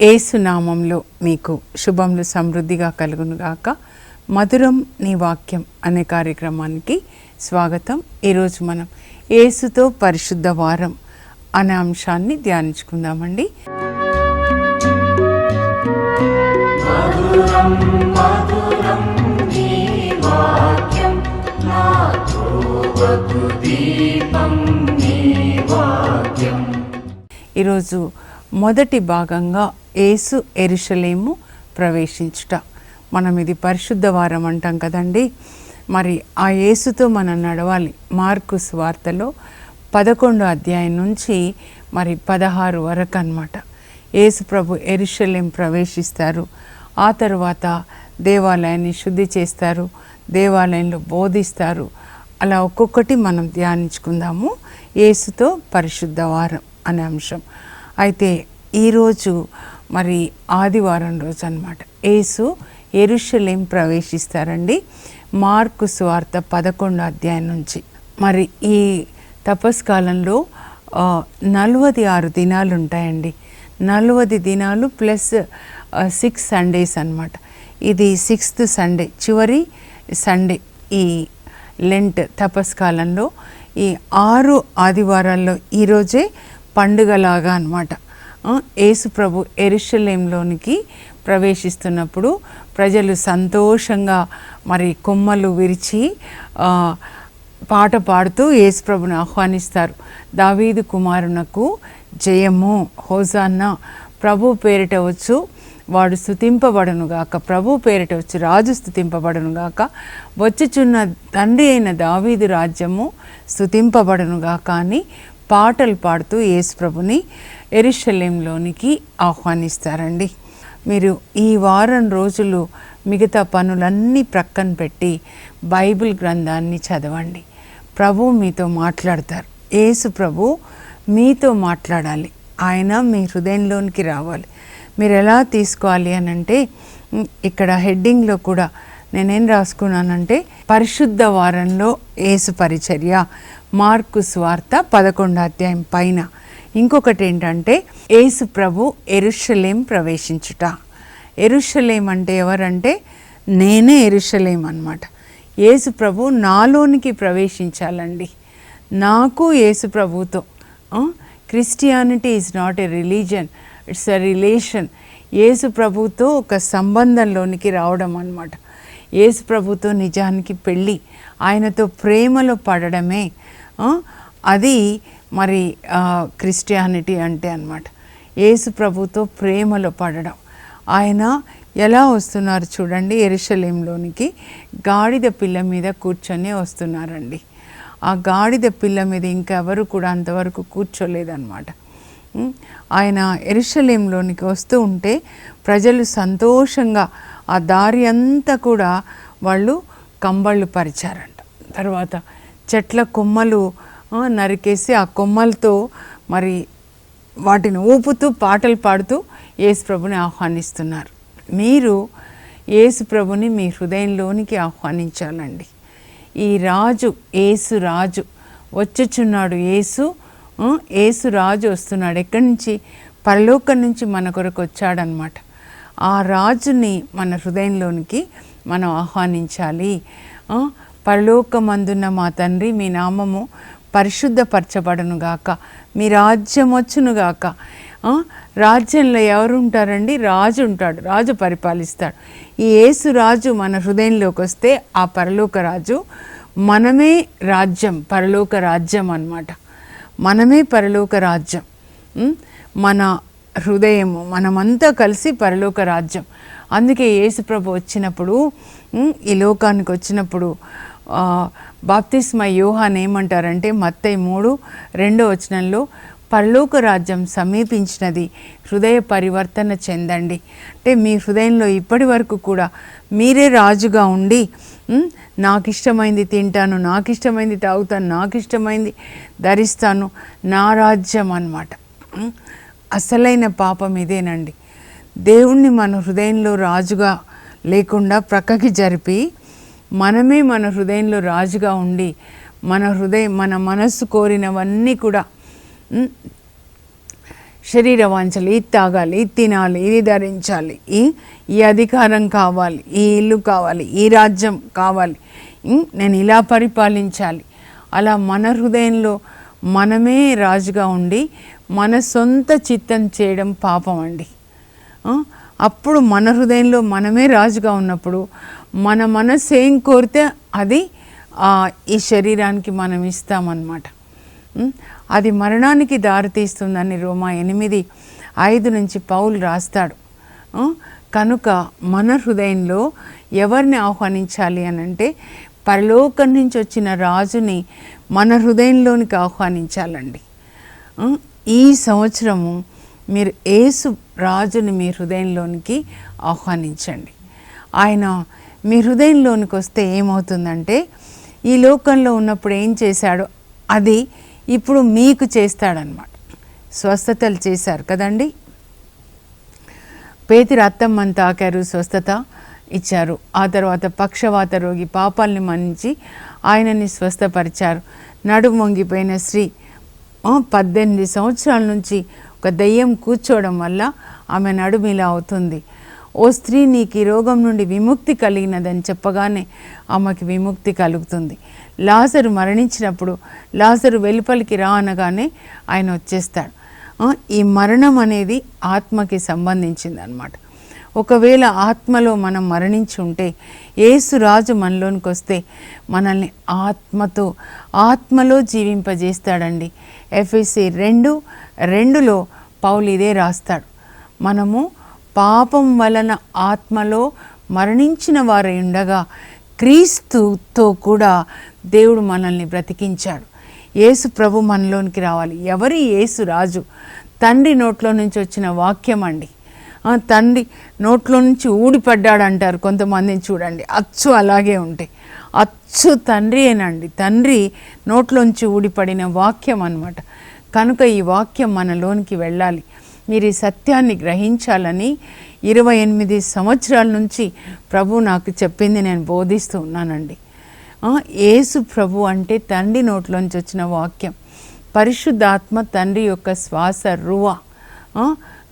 ఏసునామంలో మీకు శుభములు సమృద్ధిగా కలుగునుగాక మధురం నీ వాక్యం అనే కార్యక్రమానికి స్వాగతం. ఈరోజు మనం ఏసుతో పరిశుద్ధ వారం అనే అంశాన్ని ధ్యానించుకుందామండి. మధురం వాక్యం దీపం నీ వాక్యం. ఈరోజు మొదటి భాగంగా ఏసు ఎరుషలేము ప్రవేశించుట. మనం ఇది పరిశుద్ధ వారం అంటాం కదండి. మరి ఆ యేసుతో మనం నడవాలి. మార్కు వార్తలో పదకొండో అధ్యాయం నుంచి మరి పదహారు వరకు అన్నమాట. యేసు ప్రభు ఎరుషలేం ప్రవేశిస్తారు. ఆ తర్వాత దేవాలయాన్ని శుద్ధి చేస్తారు. దేవాలయంలో బోధిస్తారు. అలా ఒక్కొక్కటి మనం ధ్యానించుకుందాము. ఏసుతో పరిశుద్ధ వారం అనే అంశం. అయితే ఈరోజు మరి ఆదివారం రోజు అనమాట ఏసు ఎరుషలేం ప్రవేశిస్తారండి. మార్కు స్వార్థ పదకొండు అధ్యాయం నుంచి. మరి ఈ తపస్కాలంలో నలభై ఆరు దినాలు ఉంటాయండి నలభై దినాలు ప్లస్ సిక్స్ సండేస్ అన్నమాట. ఇది సిక్స్త్ సండే. చివరి సండే ఈ లెంట్ తపస్కాలంలో ఈ ఆరు ఆదివారాల్లో ఈరోజే పండుగలాగా అనమాట యేసు ప్రభు ఎరుషలేంలోనికి ప్రవేశిస్తున్నప్పుడు ప్రజలు సంతోషంగా మరి కొమ్మలు విరిచి పాట పాడుతూ యేసుప్రభుని ఆహ్వానిస్తారు. దావీదు కుమారునకు జయము హోజాన్న ప్రభు పేరిట వచ్చు. వాడు స్థుతింపబడనుగాక ప్రభు పేరిట వచ్చి రాజు స్థుతింపబడనుగాక గాక. వచ్చుచున్న తండ్రి అయిన దావీదు రాజ్యము స్థుతింపబడనుగాక అని పాటలు పాడుతూ యేసుప్రభుని ఎరుషలేంలోనికి ఆహ్వానిస్తారండి. మీరు ఈ వారం రోజులు మిగతా పనులన్నీ ప్రక్కన పెట్టి బైబిల్ గ్రంథాన్ని చదవండి. ప్రభు మీతో మాట్లాడతారు. యేసు ప్రభు మీతో మాట్లాడాలి. ఆయన మీ హృదయంలోనికి రావాలి. మీరు ఎలా తీసుకోవాలి అని అంటే ఇక్కడ హెడ్డింగ్లో కూడా నేనేం రాసుకున్నానంటే పరిశుద్ధ వారంలో ఏసు పరిచర్య మార్కు స్వార్త పదకొండో అధ్యాయం పైన. ఇంకొకటి ఏంటంటే ఏసు ప్రభు ఎరుషలేం ప్రవేశించుట. ఎరుషలేం అంటే ఎవరంటే నేనే ఎరుషలేం అనమాట యేసు ప్రభు నాలోనికి ప్రవేశించాలండి. నాకు యేసు ప్రభుతో Christianity is not a religion it's a relation. Yesu ప్రభుతో ఒక సంబంధంలోనికి రావడం అనమాట యేసు ప్రభుతో నిజానికి పెళ్ళి ఆయనతో ప్రేమలో పడడమే అది మరి క్రిస్టియానిటీ అంటే అన్నమాట. యేసు ప్రభుతో ప్రేమలో పడడం. ఆయన ఎలా వస్తున్నారు చూడండి ఎరుషలేంలోనికి గాడిద పిల్ల మీద కూర్చొని వస్తున్నారండి. ఆ గాడిద పిల్ల మీద ఇంకెవరు కూడా అంతవరకు కూర్చోలేదన్నమాట. ఆయన ఎరుషలేంలోనికి వస్తూ ఉంటే ప్రజలు సంతోషంగా ఆ దారి అంతా కూడా వాళ్ళు కంబళ్ళు పరిచారంట. తర్వాత చెట్ల కొమ్మలు నరికేసి ఆ కొమ్మలతో మరి వాటిని ఊపుతూ పాటలు పాడుతూ యేసుప్రభుని ఆహ్వానిస్తున్నారు. మీరు యేసుప్రభుని మీ హృదయంలోనికి ఆహ్వానించాలండి. ఈ రాజు యేసు రాజు వచ్చుచున్నాడు యేసు ఏసు రాజు వస్తున్నాడు. ఎక్కడి నుంచి? పరలోకం నుంచి మన కొరకు వచ్చాడనమాట ఆ రాజుని మన హృదయంలోనికి మనం ఆహ్వానించాలి. పరలోకమందున్న మా తండ్రి మీ నామము పరిశుద్ధపరచబడను గాక. మీ రాజ్యం వచ్చును గాక. రాజ్యంలో ఎవరు ఉంటారండి రాజు ఉంటాడు. రాజు పరిపాలిస్తాడు. ఈ యేసు రాజు మన హృదయంలోకి వస్తే ఆ పరలోక రాజు మనమే రాజ్యం పరలోక రాజ్యం అన్నమాట. మనమే పరలోక రాజ్యం. మన హృదయము మనమంతా కలిసి పరలోక రాజ్యం. అందుకే యేసుప్రభు వచ్చినప్పుడు ఈ లోకానికి వచ్చినప్పుడు బాప్తిస్మ యోహాన్ ఏమంటారంటే మత్తై మూడు రెండో వచనంలో పరలోక రాజ్యం సమీపించినది. హృదయ పరివర్తన చెందండి. అంటే మీ హృదయంలో ఇప్పటి వరకు కూడా మీరే రాజుగా ఉండి నాకు ఇష్టమైంది తింటాను నాకు ఇష్టమైంది తాగుతాను నాకు ఇష్టమైంది ధరిస్తాను నా రాజ్యం అన్నమాట. అసలైన పాపం ఇదేనండి. దేవుణ్ణి మన హృదయంలో రాజుగా లేకుండా ప్రక్కకి జరిపి మనమే మన హృదయంలో రాజుగా ఉండి మన హృదయం మన మనస్సు కోరినవన్నీ కూడా శరీర వాంఛలు ఇది తాగాలి ఇది తినాలి ఇది ధరించాలి ఈ ఈ అధికారం కావాలి ఈ ఇల్లు కావాలి ఈ రాజ్యం కావాలి నేను ఇలా పరిపాలించాలి. అలా మన హృదయంలో మనమే రాజుగా ఉండి మన సొంత చిత్తం చేయడం పాపం అండి. అప్పుడు మన హృదయంలో మనమే రాజుగా ఉన్నప్పుడు మన మనసు ఏం కోరితే అది ఈ శరీరానికి మనం ఇస్తామన్నమాట. అది మరణానికి దారితీస్తుందని రోమా ఎనిమిది ఐదు నుంచి పౌలు రాస్తాడు. కనుక మన హృదయంలో ఎవరిని ఆహ్వానించాలి అని అంటే పరలోకం నుంచి వచ్చిన రాజుని మన హృదయంలోనికి ఆహ్వానించాలండి. ఈ సంవత్సరము మీరు ఏసు రాజుని మీ హృదయంలోనికి ఆహ్వానించండి. ఆయన మీ హృదయంలోనికి వస్తే ఏమవుతుందంటే ఈ లోకంలో ఉన్నప్పుడు ఏం చేశాడో? అది ఇప్పుడు మీకు చేస్తాడనమాట స్వస్థతలు చేశారు కదండి? పేతి అత్తమ్మని తాకారు స్వస్థత ఇచ్చారు. ఆ తర్వాత పక్షవాత రోగి పాపాల్ని మన్నించి ఆయనని స్వస్థపరిచారు. నడుము వంగిపోయిన స్త్రీ పద్దెనిమిది సంవత్సరాల నుంచి ఒక దయ్యం కూర్చోవడం వల్ల ఆమె నడుము ఇలా అవుతుంది. ఓ స్త్రీ నీకు ఈ రోగం నుండి విముక్తి కలిగినదని చెప్పగానే ఆమెకి విముక్తి కలుగుతుంది. లాసరు మరణించినప్పుడు లాసరు వెలుపలికి రా అనగానే ఆయన వచ్చేస్తాడు. ఈ మరణం అనేది ఆత్మకి సంబంధించింది అనమాట ఒకవేళ ఆత్మలో మనం మరణించి ఉంటే ఏసురాజు మనలోనికి వస్తే మనల్ని ఆత్మతో ఆత్మలో జీవింపజేస్తాడండి. ఎఫ్ఎస్సి రెండు రెండులో పౌలు ఇదే రాస్తాడు. మనము పాపం వలన ఆత్మలో మరణించిన వారై ఉండగా క్రీస్తుతో కూడా దేవుడు మనల్ని బ్రతికించాడు. యేసు ప్రభు మనలోనికి రావాలి. ఎవరి యేసు రాజు? తండ్రి నోట్లో నుంచి వచ్చిన వాక్యం అండి. తండ్రి నోట్లో నుంచి ఊడిపడ్డాడు అంటారు కొంతమందిని చూడండి. అచ్చు అలాగే ఉంటాయి అచ్చు తండ్రి ఏనండి. తండ్రి నోట్లోంచి ఊడిపడిన వాక్యం అనమాట కనుక ఈ వాక్యం మనలోనికి వెళ్ళాలి. మీరు ఈ సత్యాన్ని గ్రహించాలని ఇరవై ఎనిమిది సంవత్సరాల నుంచి ప్రభు నాకు చెప్పింది నేను బోధిస్తూ ఉన్నానండి. ఏసు యేసు ప్రభు అంటే తండ్రి నోట్లోంచి వచ్చిన వాక్యం. పరిశుద్ధాత్మ తండ్రి యొక్క శ్వాస రువ.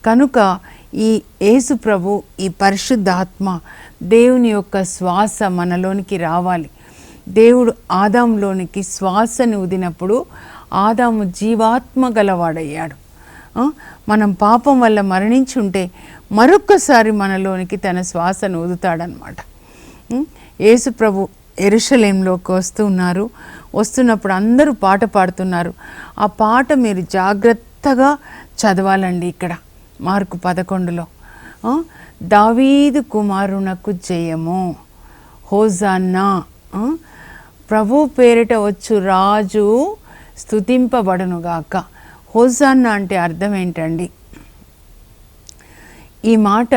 కనుక ఈ యేసు ప్రభు ఈ పరిశుద్ధాత్మ దేవుని యొక్క శ్వాస మనలోనికి రావాలి. దేవుడు ఆదాంలోనికి శ్వాసని ఉదినప్పుడు ఆదాము జీవాత్మ గలవాడయ్యాడు. మనం పాపం వల్ల మరణించి ఉంటే మరొక్కసారి మనలోనికి తన శ్వాసను ఊదుతాడనమాట యేసు ప్రభు ఎరుషలేంలోకి వస్తూ ఉన్నారు. వస్తున్నప్పుడు అందరూ పాట పాడుతున్నారు. ఆ పాట మీరు జాగ్రత్తగా చదవాలండి ఇక్కడ మార్కు పదకొండులో. దావీదు కుమారునకు జయము. హోజాన్నా. ప్రభు పేరిట వచ్చు రాజు స్తుతింపబడునుగాక. హోజాన్న అంటే అర్థం ఏంటండి? ఈ మాట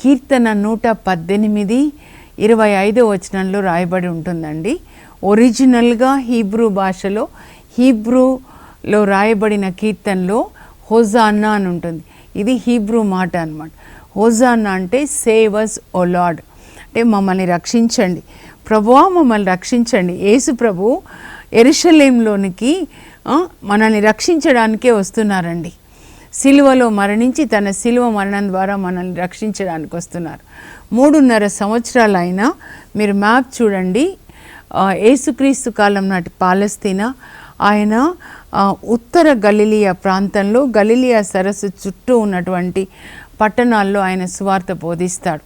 కీర్తన నూట పద్దెనిమిది ఇరవై ఐదో వచనంలో రాయబడి ఉంటుందండి. ఒరిజినల్గా హీబ్రూ భాషలో హీబ్రూలో రాయబడిన కీర్తనలో హోజాన్నా అని ఉంటుంది. ఇది హీబ్రూ మాట అనమాట హోజాన్నా అంటే సేవస్ ఓ లార్డ్. అంటే మమ్మల్ని రక్షించండి. ప్రభువా మమ్మల్ని రక్షించండి. యేసు ప్రభు ఎరుషలేంలోనికి మనల్ని రక్షించడానికే వస్తున్నారండి. సిలువలో మరణించి తన సిలువ మరణం ద్వారా మనల్ని రక్షించడానికి వస్తున్నారు. మూడున్నర సంవత్సరాలు అయినా మీరు మ్యాప్ చూడండి. ఏసుక్రీస్తు కాలం నాటి పాలస్తీనా ఆయన ఉత్తర గలిలియా ప్రాంతంలో గలిలియా సరస్సు చుట్టూ ఉన్నటువంటి పట్టణాల్లో ఆయన సువార్త బోధిస్తాడు.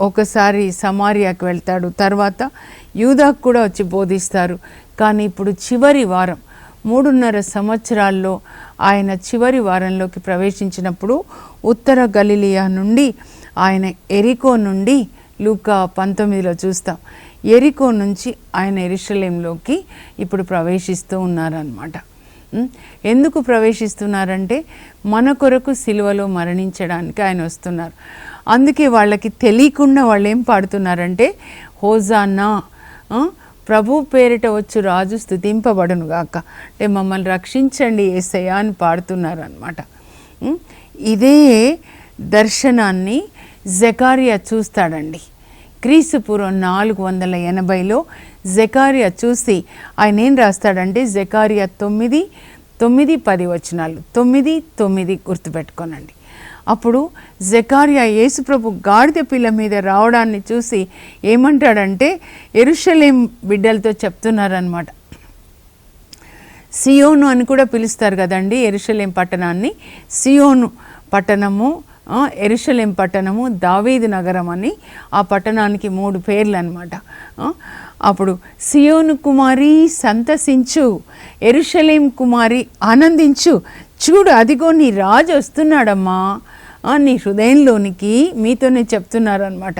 ఒకసారి సమారియాకి వెళ్తాడు. తర్వాత యూదాకు కూడా వచ్చి బోధిస్తారు. కానీ ఇప్పుడు చివరి వారం. మూడున్నర సంవత్సరాల్లో ఆయన చివరి వారంలోకి ప్రవేశించినప్పుడు ఉత్తర గలిలియా నుండి ఆయన ఎరికో నుండి లూకా పంతొమ్మిదిలో చూస్తాం. ఎరికో నుంచి ఆయన ఎరిశలేంలోకి ఇప్పుడు ప్రవేశిస్తూ ఉన్నారనమాట ఎందుకు ప్రవేశిస్తున్నారంటే మన కొరకు సిలువలో మరణించడానికి ఆయన వస్తున్నారు. అందుకే వాళ్ళకి తెలియకుండా వాళ్ళు ఏం పాడుతున్నారంటే హోజానా ప్రభు పేరిట వచ్చు రాజు స్థుతింపబడునుగాక అంటే మమ్మల్ని రక్షించండి ఏసయ్య అని పాడుతున్నారు అనమాట ఇదే దర్శనాన్ని జకారియా చూస్తాడండి. క్రీస్తుపూర్వం నాలుగు వందల ఎనభైలో జకారియా చూసి ఆయన ఏం రాస్తాడంటే జకారియా తొమ్మిది తొమ్మిది పది వచనాలు తొమ్మిది తొమ్మిది గుర్తుపెట్టుకోనండి. అప్పుడు జకారియా యేసుప్రభు గాడిద పిల్ల మీద రావడాన్ని చూసి ఏమంటాడంటే ఎరుషలేం బిడ్డలతో చెప్తున్నారనమాట సియోను అని కూడా పిలుస్తారు కదండి ఎరుషలేం పట్టణాన్ని. సియోను పట్టణము ఎరుషలేం పట్టణము దావీదు నగరం అని ఆ పట్టణానికి మూడు పేర్లు అనమాట అప్పుడు సియోను కుమారి సంతసించు ఎరుషలేం కుమారి ఆనందించు చూడు అదిగో నీ రాజు వస్తున్నాడమ్మా. నీ హృదయంలోనికి మీతోనే చెప్తున్నారనమాట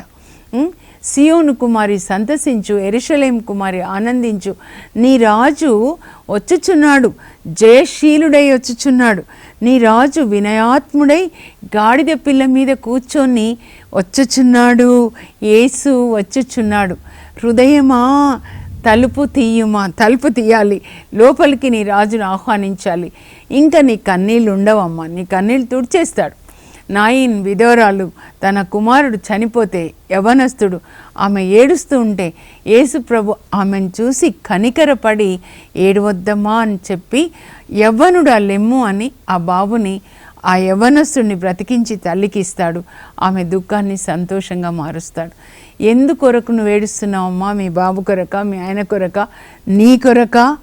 సియోను కుమారి సంతసించు ఎరుషలేం కుమారి ఆనందించు. నీ రాజు వచ్చుచున్నాడు జయశీలుడై వచ్చుచున్నాడు. నీ రాజు వినయాత్ముడై గాడిద పిల్ల మీద కూర్చొని వచ్చుచున్నాడు యేసు వచ్చుచున్నాడు. హృదయమా తలుపు తీయుమా? తలుపు తీయాలి. లోపలికి నీ రాజును ఆహ్వానించాలి. ఇంకా నీ కన్నీళ్ళు ఉండవమ్మా. నీ కన్నీళ్ళు తుడిచేస్తాడు. నాయిన్ విధవరాలు తన కుమారుడు చనిపోతే యవనస్తుడు. ఆమె ఏడుస్తూ ఉంటే యేసుప్రభు ఆమెను చూసి కనికరపడి ఏడవద్దమ్మా అని చెప్పి యవ్వనుడు ఆ లెమ్ము అని ఆ బాబుని ఆ యవనస్తుడిని బ్రతికించి తల్లికి ఇస్తాడు. ఆమె దుఃఖాన్ని సంతోషంగా మారుస్తాడు. ఎందుకొరకు నువ్వు ఏడుస్తున్నావమ్మా? మీ బాబు కొరక మీ ఆయన కొరక నీ కొరక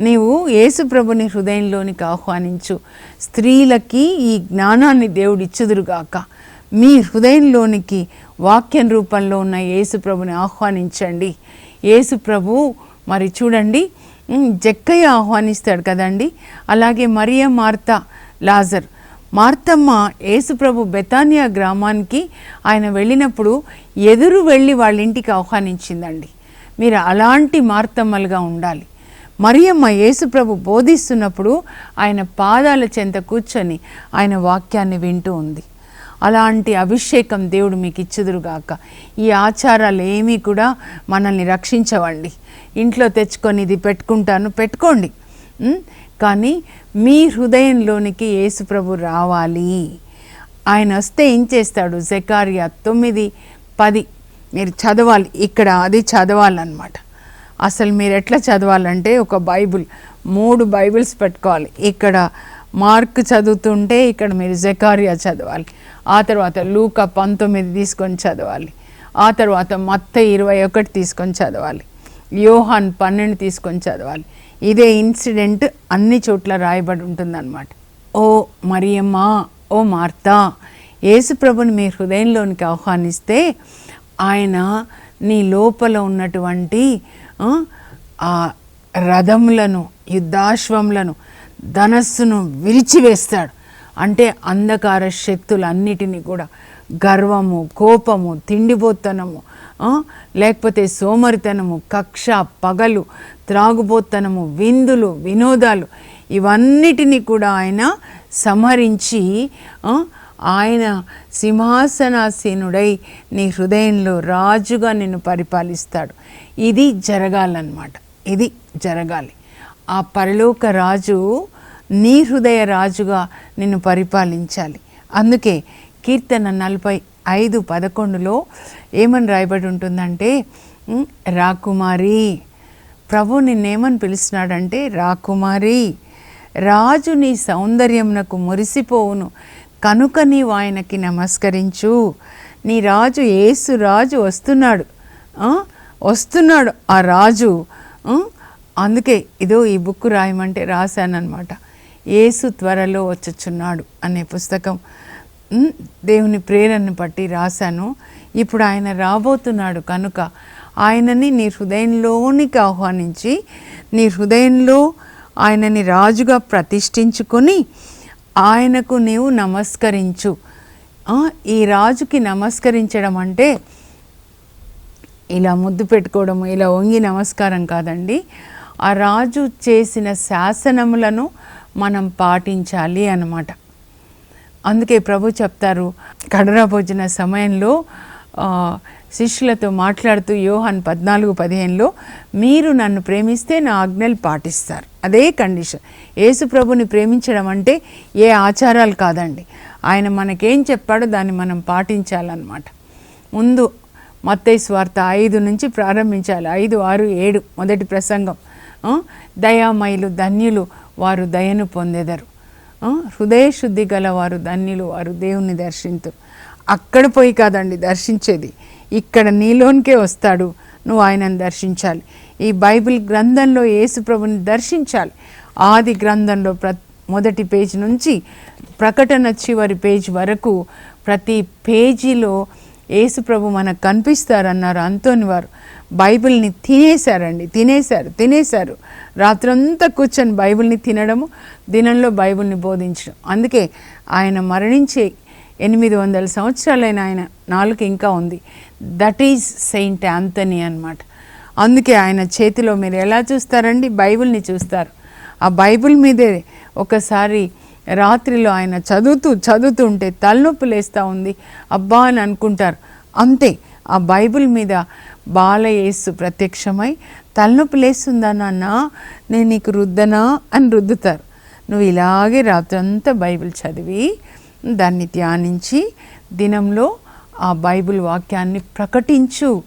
నీవు యేసుప్రభుని హృదయంలోనికి ఆహ్వానించు. స్త్రీలకి ఈ జ్ఞానాన్ని దేవుడిచ్చుదురుగాక మీ హృదయంలోనికి వాక్యం రూపంలో ఉన్న యేసుప్రభుని ఆహ్వానించండి. యేసుప్రభు మరి చూడండి జక్కయ్య ఆహ్వానిస్తాడు కదండి. అలాగే మరియ మార్త లాజర్. మార్తమ్మ యేసుప్రభు బెతానియా గ్రామానికి ఆయన వెళ్ళినప్పుడు ఎదురు వెళ్ళి వాళ్ళ ఇంటికి ఆహ్వానించిందండి. మీరు అలాంటి మార్తమ్మలుగా ఉండాలి. మరియమ్మ యేసుప్రభు బోధిస్తున్నప్పుడు ఆయన పాదాల చెంత కూర్చొని ఆయన వాక్యాన్ని వింటూ ఉంది. అలాంటి అభిషేకం దేవుడు మీకు ఇచ్చుదురుగాక ఈ ఆచారాలు ఏమీ కూడా మనల్ని రక్షించవండి. ఇంట్లో తెచ్చుకొని ఇది పెట్టుకుంటాను పెట్టుకోండి. కానీ మీ హృదయంలోనికి యేసుప్రభు రావాలి. ఆయన వస్తే ఏం చేస్తాడు? జకారియా తొమ్మిది పది. మీరు చదవాలి ఇక్కడ అది చదవాలన్నమాట. అసలు మీరు ఎట్లా చదవాలంటే ఒక బైబిల్ మూడు బైబిల్స్ పెట్టుకోవాలి. ఇక్కడ మార్క్ చదువుతుంటే ఇక్కడ మీరు జకారియా చదవాలి. ఆ తర్వాత లూక పంతొమ్మిది తీసుకొని చదవాలి. ఆ తర్వాత మత్త ఇరవై ఒకటి తీసుకొని చదవాలి. యోహాన్ పన్నెండు తీసుకొని చదవాలి. ఇదే ఇన్సిడెంట్ అన్ని చోట్ల రాయబడి ఉంటుందన్నమాట. ఓ మరియమ్మా ఓ మార్తా యేసుప్రభుని మీ హృదయంలోనికి ఆహ్వానిస్తే ఆయన నీ లోపల ఉన్నటువంటి ఆ, రథములను యుద్ధాశ్వములను ధనస్సును విరిచివేస్తాడు. అంటే అంధకార శక్తులన్నిటినీ కూడా గర్వము కోపము తిండిపోతనము లేకపోతే సోమరితనము కక్ష పగలు త్రాగుబోతనము విందులు వినోదాలు ఇవన్నిటినీ కూడా ఆయన సంహరించి ఆయన సింహాసనాసీనుడై నీ హృదయంలో రాజుగా నిన్ను పరిపాలిస్తాడు. ఇది జరగాలన్నమాట. ఇది జరగాలి. ఆ పరలోక రాజు నీ హృదయ రాజుగా నిన్ను పరిపాలించాలి. అందుకే కీర్తన నలభై ఐదు పదకొండులో ఏమని రాయబడి ఉంటుందంటే రాకుమారి ప్రభు నిన్నేమని పిలుస్తున్నాడంటే రాకుమారి రాజు నీ సౌందర్యమునకు మురిసిపోవును. కనుక నీవు ఆయనకి నమస్కరించు. నీ రాజు ఏసు రాజు వస్తున్నాడు. వస్తున్నాడు ఆ రాజు. అందుకే ఇదో ఈ బుక్ రాయమంటే రాశానమాట ఏసు త్వరలో వచ్చుచున్నాడు అనే పుస్తకం. దేవుని ప్రేరణను బట్టి రాశాను. ఇప్పుడు ఆయన రాబోతున్నాడు కనుక ఆయనని నీ హృదయంలోనికి ఆహ్వానించి నీ హృదయంలో ఆయనని రాజుగా ప్రతిష్ఠించుకొని ఆయనకు నీవు నమస్కరించు. ఈ రాజుకి నమస్కరించడం అంటే ఇలా ముద్దు పెట్టుకోవడం ఇలా వంగి నమస్కారం కాదండి. ఆ రాజు చేసిన శాసనములను మనం పాటించాలి అన్నమాట. అందుకే ప్రభు చెప్తారు కడరా భోజన సమయంలో శిష్యులతో మాట్లాడుతూ యోహాన్ పద్నాలుగు పదిహేనులో మీరు నన్ను ప్రేమిస్తే నా ఆజ్ఞలు పాటిస్తారు. అదే కండిషన్. యేసు ప్రభుని ప్రేమించడం అంటే ఏ ఆచారాలు కాదండి. ఆయన మనకేం చెప్పాడో దాన్ని మనం పాటించాలన్నమాట. ముందు మత్తై స్వార్థ ఐదు నుంచి ప్రారంభించాలి. ఐదు ఆరు ఏడు మొదటి ప్రసంగం. దయామయులు ధన్యులు వారు దయను పొందెదరు. హృదయ శుద్ధి గల వారు ధన్యులు వారు దేవుణ్ణి దర్శించరు అక్కడ పోయి కాదండి దర్శించేది. ఇక్కడ నీలోనికే వస్తాడు. నువ్వు ఆయనను దర్శించాలి. ఈ బైబిల్ గ్రంథంలో యేసుప్రభుని దర్శించాలి. ఆది గ్రంథంలో ప్ర మొదటి పేజీ నుంచి ప్రకటన చివరి పేజ్ వరకు ప్రతి పేజీలో యేసుప్రభు మనకు కనిపిస్తారన్నారు అంతోని వారు. బైబిల్ని తినేశారండి. తినేశారు. తినేశారు. రాత్రంతా కూర్చొని బైబిల్ని తినడము దినంలో బైబిల్ని బోధించడం. అందుకే ఆయన మరణించే ఎనిమిది వందల సంవత్సరాలైన ఆయన నాలుగు ఇంకా ఉంది. దట్ ఈజ్ సెయింట్ యాంథనీ అన్నమాట. అందుకే ఆయన చేతిలో మీరు ఎలా చూస్తారండి? బైబిల్ని చూస్తారు. ఆ బైబిల్ మీదే ఒకసారి రాత్రిలో ఆయన చదువుతూ చదువుతూ ఉంటే తలనొప్పి లేస్తూ ఉంది. అబ్బా అని అనుకుంటారు. అంతే ఆ బైబిల్ మీద బాలయేసు ప్రత్యక్షమై తలనొప్పి లేస్తుందా నాన్న? నేను నీకు రుద్దనా అని రుద్దుతారు. నువ్వు ఇలాగే రాత్రంతా బైబిల్ చదివి దాన్ని ధ్యానించి దినంలో ఆ బైబిల్ వాక్యాన్ని ప్రకటించు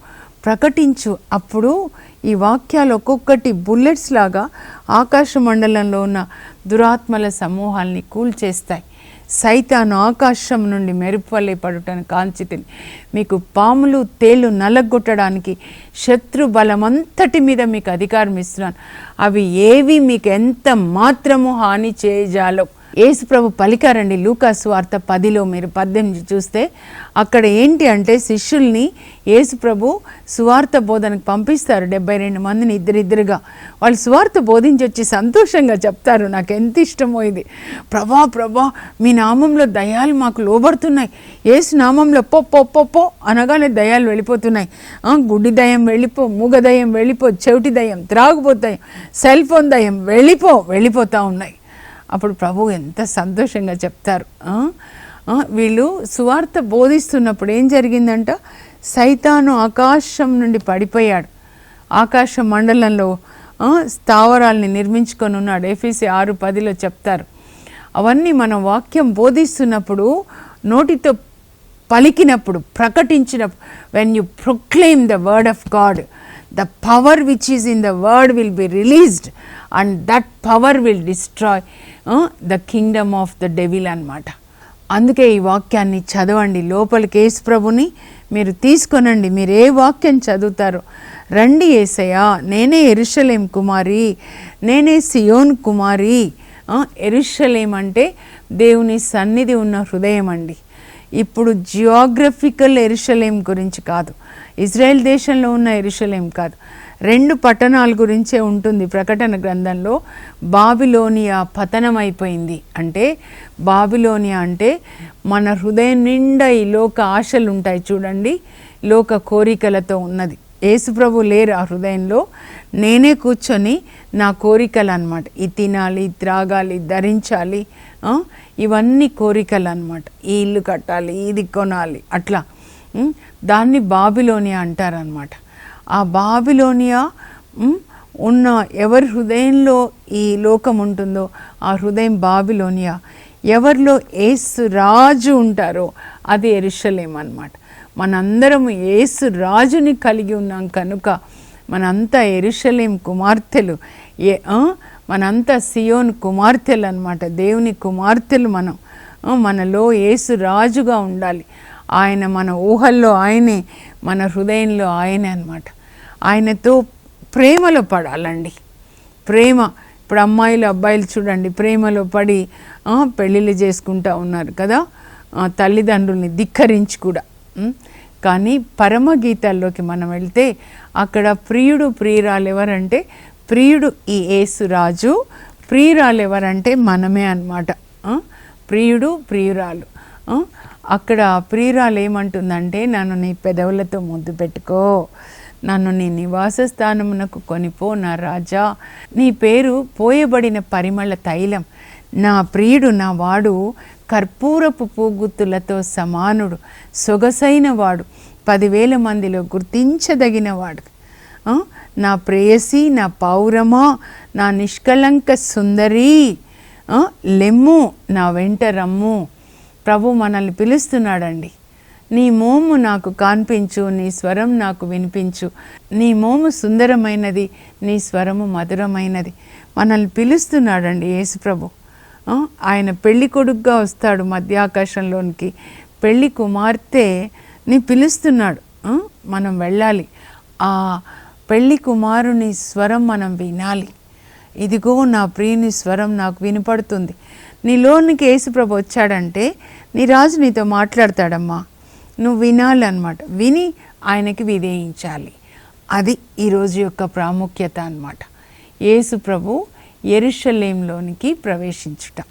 ప్రకటించు. అప్పుడు ఈ వాక్యాలు ఒక్కొక్కటి బుల్లెట్స్ లాగా ఆకాశ మండలంలో ఉన్న దురాత్మల సమూహాల్ని కూల్చేస్తాయి. సైతాను ఆకాశం నుండి మెరుపలే పడుటను కాంచితిని మీకు పాములు తేలు నలగొట్టడానికి శత్రు బలమంతటి మీద మీకు అధికారం ఇస్తున్నాను. అవి ఏవి మీకు ఎంత మాత్రము హాని చేయజాలో యేసు ప్రభు పలికారండి లూకాసు వార్త పదిలో మీరు పద్దెనిమిది చూస్తే అక్కడ ఏంటి అంటే శిష్యుల్ని యేసు ప్రభు సువార్త బోధనకు పంపిస్తారు. డెబ్బై రెండు మందిని ఇద్దరిద్దరుగా. వాళ్ళు సువార్త బోధించి వచ్చి సంతోషంగా చెప్తారు. నాకు ఎంత ఇష్టమో ఇది. ప్రభా ప్రభా మీ నామంలో దయాలు మాకు లోబడుతున్నాయి. యేసు నామంలో పో పో పో పో అనగానే దయాలు వెళ్ళిపోతున్నాయి. ఆ, గుడ్డి దయం వెళ్ళిపో మూగ దయం వెళ్ళిపో చెవిటి దయం త్రాగుపోతాయి సెల్ ఫోన్ దయం వెళ్ళిపో వెళ్ళిపోతూ ఉన్నాయి. అప్పుడు ప్రభు ఎంత సంతోషంగా చెప్తారు వీళ్ళు సువార్త బోధిస్తున్నప్పుడు ఏం జరిగిందంట? సైతాను ఆకాశం నుండి పడిపోయాడు. ఆకాశ మండలంలో స్థావరాల్ని నిర్మించుకొని ఉన్నాడు. ఎఫీసీ ఆరు పదిలో చెప్తారు. అవన్నీ మనం వాక్యం బోధిస్తున్నప్పుడు నోటితో పలికినప్పుడు ప్రకటించినప్పుడు when you proclaim the word of God the power which is in the word will be released and that power will destroy the kingdom of the devil అన్నమాట. అందుకే ఈ వాక్యాన్ని చదవండి. లోపలికి యేసు ప్రభుని మీరు తీసుకొనండి. మీరు ఏ వాక్యం చదువుతారో. రండి ఏసయ్యా. నేనే ఎరుషలేం కుమారి. నేనే సియోన్ కుమారి. ఎరుషలేం అంటే దేవుని సన్నిధి ఉన్న హృదయం అండి. ఇప్పుడు జియోగ్రఫికల్ ఎరుషలేం గురించి కాదు. ఇజ్రాయెల్ దేశంలో ఉన్న ఎరుషలేం కాదు. రెండు పట్టణాల గురించే ఉంటుంది ప్రకటన గ్రంథంలో బాబిలోనియా పతనం అయిపోయింది. అంటే బాబిలోనియా అంటే మన హృదయం నిండా ఈ లోక ఆశలు ఉంటాయి చూడండి. లోక కోరికలతో ఉన్నది. యేసుప్రభు లేరు ఆ హృదయంలో. నేనే కూర్చొని నా కోరికలు అనమాట ఇది తినాలి త్రాగాలి ధరించాలి ఇవన్నీ కోరికలు అనమాట ఈ ఇల్లు కట్టాలి ఇది కొనాలి అట్లా. దాన్ని బాబిలోనియా అంటారనమాట ఆ బాబిలోనియా ఉన్న ఎవరి హృదయంలో ఈ లోకం ఉంటుందో ఆ హృదయం బాబిలోనియా. ఎవరిలో ఏసు రాజు ఉంటారో అది ఎరుషలేం అనమాట మనందరం ఏసు రాజుని కలిగి ఉన్నాం కనుక మనంతా ఎరుషలేం కుమార్తెలు. ఏ మనంతా సియోన్ కుమార్తెలు అనమాట దేవుని కుమార్తెలు మనం. మనలో ఏసు రాజుగా ఉండాలి. ఆయన మన ఊహల్లో ఆయనే మన హృదయంలో ఆయనే అనమాట ఆయనతో ప్రేమలో పడాలండి. ప్రేమ ఇప్పుడు అమ్మాయిలు అబ్బాయిలు చూడండి ప్రేమలో పడి పెళ్ళిళ్ళు చేసుకుంటా ఉన్నారు కదా? తల్లిదండ్రుల్ని ధిక్కరించి కూడా కానీ పరమగీతాల్లోకి మనం వెళ్తే అక్కడ ప్రియుడు ప్రియురాలు ఎవరంటే ప్రియుడు ఈ యేసురాజు ప్రియురాలు ఎవరంటే మనమే అన్నమాట. ప్రియుడు ప్రియురాలు. అక్కడ ప్రియురాలు ఏమంటుందంటే నన్ను నీ పెదవులతో ముద్దు పెట్టుకో. నన్ను నీ నివాస స్థానమునకు కొనిపో నా రాజా. నీ పేరు పోయబడిన పరిమళ తైలం. నా ప్రియుడు నా వాడు కర్పూరపు పూగుత్తులతో సమానుడు సొగసైన వాడు పదివేల మందిలో గుర్తించదగిన వాడు నా ప్రేయసి నా పౌరమా నా నిష్కలంక సుందరి. లెమ్ము నా వెంట రమ్ము. ప్రభు మనల్ని పిలుస్తున్నాడండి. నీ మోము నాకు కాన్పించు నీ స్వరం నాకు వినిపించు. నీ మోము సుందరమైనది నీ స్వరము మధురమైనది. మనల్ని పిలుస్తున్నాడండి యేసుప్రభు ఆయన పెళ్ళి కొడుకుగా వస్తాడు మధ్యాకాశంలోనికి. పెళ్ళి కుమార్తెని పిలుస్తున్నాడు. మనం వెళ్ళాలి. ఆ పెళ్ళి కుమారుని స్వరం మనం వినాలి. ఇదిగో నా ప్రియుని స్వరం నాకు వినపడుతుంది. నీలోనికి యేసుప్రభు వచ్చాడంటే నీ రాజు నీతో మాట్లాడతాడమ్మా. నువ్వు వినాలన్నమాట విని ఆయనకి విధేయించాలి. అది ఈరోజు యొక్క ప్రాముఖ్యత అనమాట యేసుప్రభు ఎరుషలేంలోనికి ప్రవేశించుట.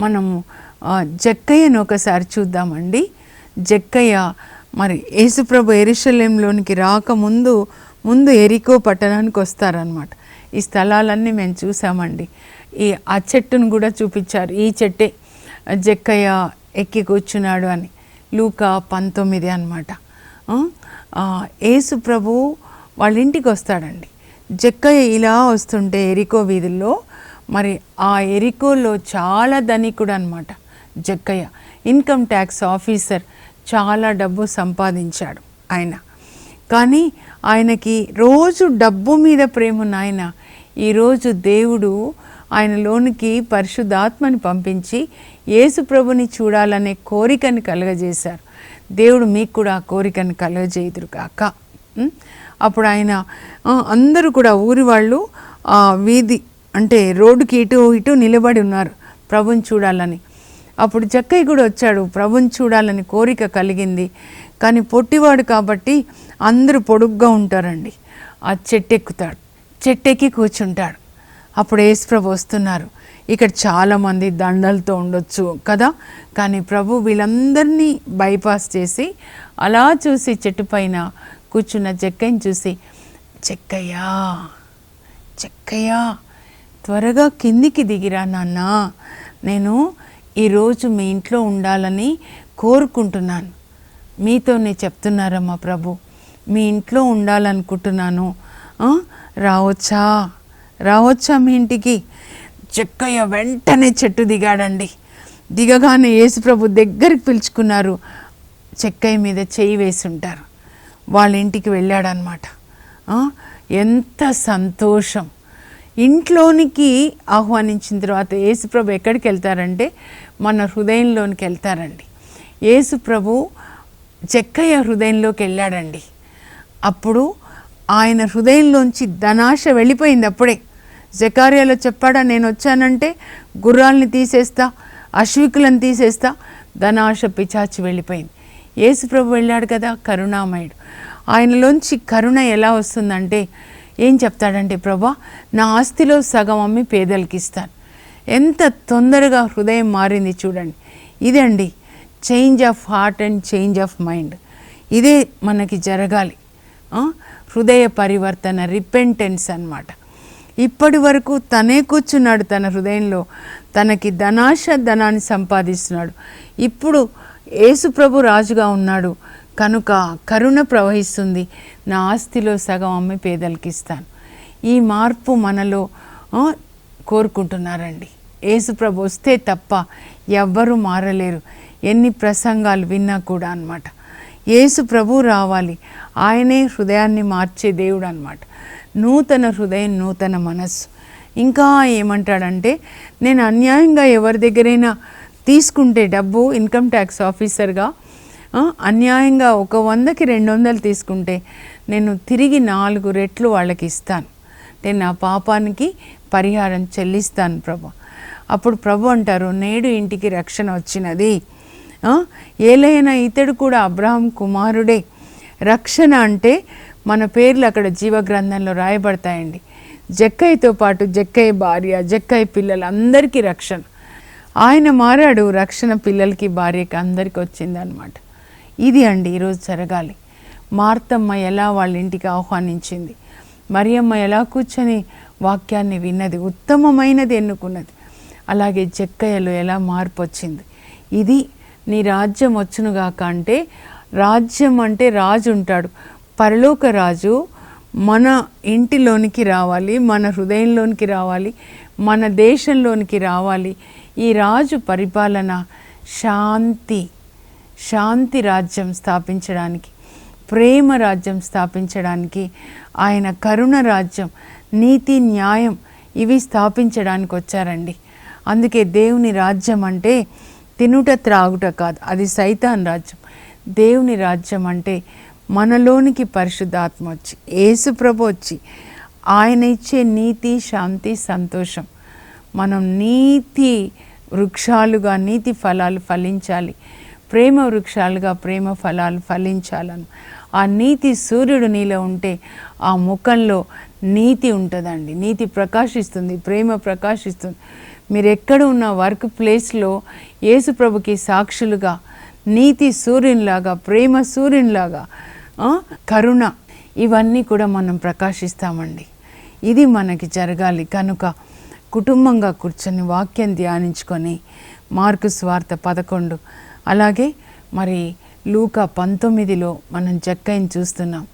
మనము జక్కయ్యను ఒకసారి చూద్దామండి. జక్కయ్య మరి యేసుప్రభు ఎరుషలేంలోనికి రాకముందు ముందు ఎరికో పట్టణానికి వస్తారనమాట ఈ స్థలాలన్నీ మేము చూసామండి. ఈ ఆ చెట్టును కూడా చూపించారు. ఈ చెట్టే జక్కయ్య ఎక్కి కూర్చున్నాడు అని. లూకా పంతొమ్మిది అనమాట యేసు ప్రభు వాళ్ళ ఇంటికి వస్తాడండి. జక్కయ్య ఇలా వస్తుంటే ఎరికో వీధుల్లో మరి ఆ ఎరికోలో చాలా ధనికుడు అనమాట జక్కయ్య. ఇన్కమ్ ట్యాక్స్ ఆఫీసర్ చాలా డబ్బు సంపాదించాడు ఆయన. కానీ ఆయనకి రోజు డబ్బు మీద ప్రేమ నాయన ఈరోజు దేవుడు ఆయనలోనికి పరిశుద్ధాత్మని పంపించి యేసు ప్రభుని చూడాలనే కోరికని కలుగజేశారు. దేవుడు మీకు కూడా ఆ కోరికని కలుగజేయుదురు కాక అప్పుడు ఆయన అందరూ కూడా ఊరి వాళ్ళు వీధి అంటే రోడ్డుకి ఇటు ఇటు నిలబడి ఉన్నారు ప్రభుని చూడాలని. అప్పుడు చక్కయ్య కూడా వచ్చాడు ప్రభుని చూడాలని కోరిక కలిగింది. కానీ పొట్టివాడు కాబట్టి అందరూ పొడుగ్గా ఉంటారండి. ఆ చెట్టెక్కుతాడు చెట్టెక్కి కూర్చుంటాడు. అప్పుడు యేసుప్రభు వస్తున్నారు. ఇక్కడ చాలామంది దండలతో ఉండొచ్చు కదా? కానీ ప్రభు వీళ్ళందరినీ బైపాస్ చేసి అలా చూసి చెట్టు పైన కూర్చున్న చెక్కయ్యని చూసి చెక్కయ్యా చెక్కయ్యా త్వరగా కిందికి దిగిరా నాన్న. నేను ఈరోజు మీ ఇంట్లో ఉండాలని కోరుకుంటున్నాను. మీతోనే చెప్తున్నారమ్మా ప్రభు. మీ ఇంట్లో ఉండాలనుకుంటున్నాను. రావచ్చా? రావచ్చా మీ ఇంటికి. చెక్కయ్య వెంటనే చెట్టు దిగాడండి. దిగగానే యేసుప్రభు దగ్గరికి పిలుచుకున్నారు. చెక్కయ్య మీద చేయి వేసి ఉంటారు వాళ్ళ ఇంటికి వెళ్ళాడనమాట ఎంత సంతోషం. ఇంట్లోనికి ఆహ్వానించిన తర్వాత యేసుప్రభు ఎక్కడికి వెళ్తారంటే మన హృదయంలోనికి వెళ్తారండి. యేసుప్రభు చెక్కయ్య హృదయంలోకి వెళ్ళాడండి. అప్పుడు ఆయన హృదయంలోంచి ధనాశ వెళ్ళిపోయింది అప్పుడే జకార్యాలో చెప్పాడా నేను వచ్చానంటే గుర్రాల్ని తీసేస్తా అశ్వికులను తీసేస్తా. ధనాశ పిచాచి వెళ్ళిపోయింది. యేసుప్రభు వెళ్ళాడు కదా కరుణామయుడు. ఆయనలోంచి కరుణ ఎలా వస్తుందంటే ఏం చెప్తాడంటే ప్రభా నా ఆస్తిలో సగం అమ్మి పేదలకి ఇస్తాను. ఎంత తొందరగా హృదయం మారింది చూడండి. ఇదండి change of heart and change of mind. ఇదే మనకి జరగాలి. హృదయ పరివర్తన రిపెంటెన్స్ అన్నమాట. ఇప్పటి వరకు తనే కూర్చున్నాడు తన హృదయంలో. తనకి ధనాశ ధనాన్ని సంపాదిస్తున్నాడు. ఇప్పుడు యేసుప్రభు రాజుగా ఉన్నాడు. కనుక కరుణ ప్రవహిస్తుంది. నా ఆస్తిలో సగం అమ్మి పేదలకి ఇస్తాను ఈ మార్పు మనలో కోరుకుంటున్నారండి. యేసుప్రభు వస్తే తప్ప ఎవ్వరూ మారలేరు. ఎన్ని ప్రసంగాలు విన్నా కూడా అన్నమాట. యేసు ప్రభు రావాలి. ఆయనే హృదయాన్ని మార్చే దేవుడు అనమాట నూతన హృదయం నూతన మనస్సు. ఇంకా ఏమంటాడంటే నేను అన్యాయంగా ఎవరి దగ్గరైనా తీసుకుంటే డబ్బు ఇన్కమ్ ట్యాక్స్ ఆఫీసర్గా అన్యాయంగా ఒక వందకి రెండు వందలు తీసుకుంటే నేను తిరిగి నాలుగు రెట్లు వాళ్ళకి ఇస్తాను. నేను నా పాపానికి పరిహారం చెల్లిస్తాను ప్రభు. అప్పుడు ప్రభు అంటారు నేడు ఇంటికి రక్షణ వచ్చినది. ఏలైనా ఇతడు కూడా అబ్రహం కుమారుడే. రక్షణ అంటే మన పేర్లు అక్కడ జీవగ్రంథంలో రాయబడతాయండి. జక్కయ్యతో పాటు జక్కయ్య భార్య జక్కయ్య పిల్లలు అందరికీ రక్షణ. ఆయన మారాడు రక్షణ పిల్లలకి భార్యకి అందరికీ వచ్చిందనమాట ఇది అండి ఈరోజు జరగాలి. మార్తమ్మ ఎలా వాళ్ళ ఇంటికి ఆహ్వానించింది. మరియమ్మ ఎలా కూర్చొని వాక్యాన్ని విన్నది ఉత్తమమైనది ఎన్నుకున్నది. అలాగే జక్కయ్యలో ఎలా మార్పు వచ్చింది. ఇది నీ రాజ్యం వచ్చునుగాక అంటే రాజ్యం అంటే రాజు ఉంటాడు. పరలోక రాజు మన ఇంటిలోనికి రావాలి మన హృదయంలోనికి రావాలి మన దేశంలోనికి రావాలి. ఈ రాజు పరిపాలన శాంతి శాంతి రాజ్యం స్థాపించడానికి ప్రేమ రాజ్యం స్థాపించడానికి ఆయన కరుణ రాజ్యం నీతి న్యాయం ఇవి స్థాపించడానికి వచ్చారండి. అందుకే దేవుని రాజ్యం అంటే తినుట త్రాగుట కాదు అది సైతాన్ రాజ్యం. దేవుని రాజ్యం అంటే మనలోనికి పరిశుద్ధాత్మ వచ్చి ఏసుప్రభు వచ్చి ఆయన ఇచ్చే నీతి శాంతి సంతోషం. మనం నీతి వృక్షాలుగా నీతి ఫలాలు ఫలించాలి. ప్రేమ వృక్షాలుగా ప్రేమ ఫలాలు ఫలించాలను. ఆ నీతి సూర్యుడు నీలో ఉంటే ఆ ముఖంలో నీతి ఉంటుందండి. నీతి ప్రకాశిస్తుంది ప్రేమ ప్రకాశిస్తుంది. మీరు ఎక్కడ ఉన్న వర్క్ ప్లేస్లో యేసుప్రభుకి సాక్షులుగా నీతి సూర్యునిలాగా ప్రేమ సూర్యునిలాగా కరుణ ఇవన్నీ కూడా మనం ప్రకాశిస్తామండి. ఇది మనకి జరగాలి. కనుక కుటుంబంగా కూర్చొని వాక్యం ధ్యానించుకొని మార్కు స్వార్థ పదకొండు. అలాగే మరి లూకా పంతొమ్మిదిలో మనం జక్కైని చూస్తున్నాం.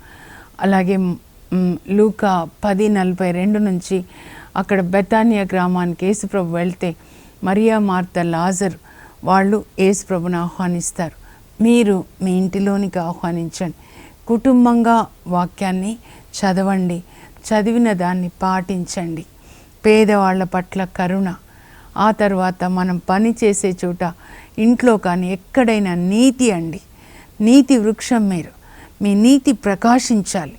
అలాగే లూకా పది నలభై రెండు నుంచి అక్కడ బెతానియా గ్రామానికి యేసుప్రభు వెళ్తే మరియా మార్త లాజర్ వాళ్ళు యేసుప్రభుని ఆహ్వానిస్తారు. మీరు మీ ఇంటిలోనికి ఆహ్వానించండి. కుటుంబంగా వాక్యాన్ని చదవండి. చదివిన దాన్ని పాటించండి. పేదవాళ్ళ పట్ల కరుణ. ఆ తర్వాత మనం పని చేసే చోట ఇంట్లో కానీ ఎక్కడైనా నీతి అండి. నీతి వృక్షం మీరు. మీ నీతి ప్రకాశించాలి.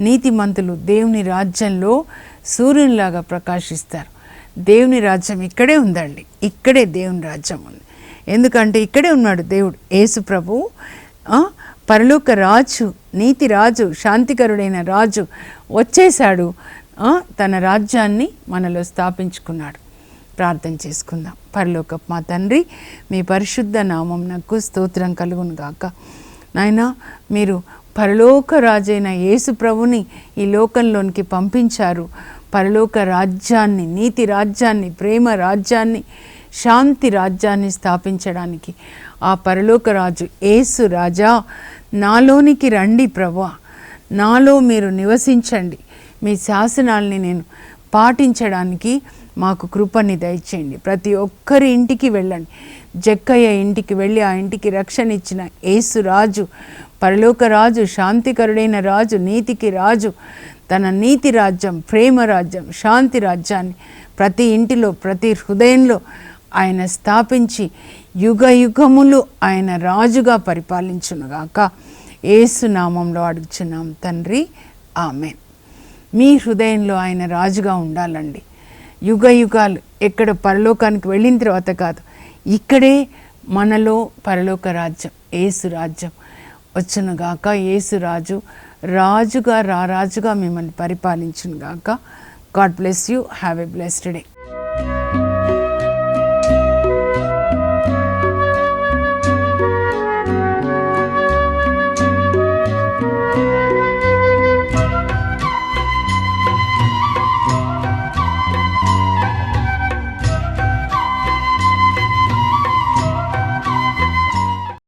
నీతిమంతులు దేవుని రాజ్యంలో సూర్యునిలాగా ప్రకాశిస్తారు. దేవుని రాజ్యం ఇక్కడే ఉందండి. ఇక్కడే దేవుని రాజ్యం ఉంది. ఎందుకంటే ఇక్కడే ఉన్నాడు దేవుడు యేసు ప్రభు. పరలోక రాజు నీతి రాజు శాంతికరుడైన రాజు వచ్చేశాడు. తన రాజ్యాన్ని మనలో స్థాపించుకున్నాడు. ప్రార్థన చేసుకుందాం. పరలోక మా తండ్రి మీ పరిశుద్ధ నామం నాకు స్తోత్రం కలుగును గాక. నాయన మీరు పరలోక రాజైన యేసు ప్రభుని ఈ లోకంలోనికి పంపించారు. పరలోక రాజ్యాన్ని నీతి రాజ్యాన్ని ప్రేమ రాజ్యాన్ని శాంతి రాజ్యాన్ని స్థాపించడానికి. ఆ పరలోక రాజు ఏసు రాజా నాలోనికి రండి ప్రభా. నాలో మీరు నివసించండి. మీ శాసనాల్ని నేను పాటించడానికి మాకు కృపని దయచేయండి. ప్రతి ఒక్కరి ఇంటికి వెళ్ళండి. జక్కయ్య ఇంటికి వెళ్ళి ఆ ఇంటికి రక్షణ ఇచ్చిన ఏసు రాజు పరలోక రాజు శాంతికరుడైన రాజు నీతికి రాజు తన నీతి రాజ్యం ప్రేమ రాజ్యం శాంతి రాజ్యాన్ని ప్రతి ఇంటిలో ప్రతి హృదయంలో ఆయన స్థాపించి యుగ యుగములు ఆయన రాజుగా పరిపాలించునుగాక. ఏసు నామంలో అడుగుచున్నాం తండ్రి ఆమె మీ హృదయంలో ఆయన రాజుగా ఉండాలండి. యుగ యుగాలు ఎక్కడ పరలోకానికి వెళ్ళిన తర్వాత కాదు ఇక్కడే మనలో పరలోక రాజ్యం ఏసు రాజ్యం వచ్చునుగాక. ఏసు రాజు రాజుగా రారాజుగా మిమ్మల్ని పరిపాలించునుగాక. God bless you. Have a blessed day.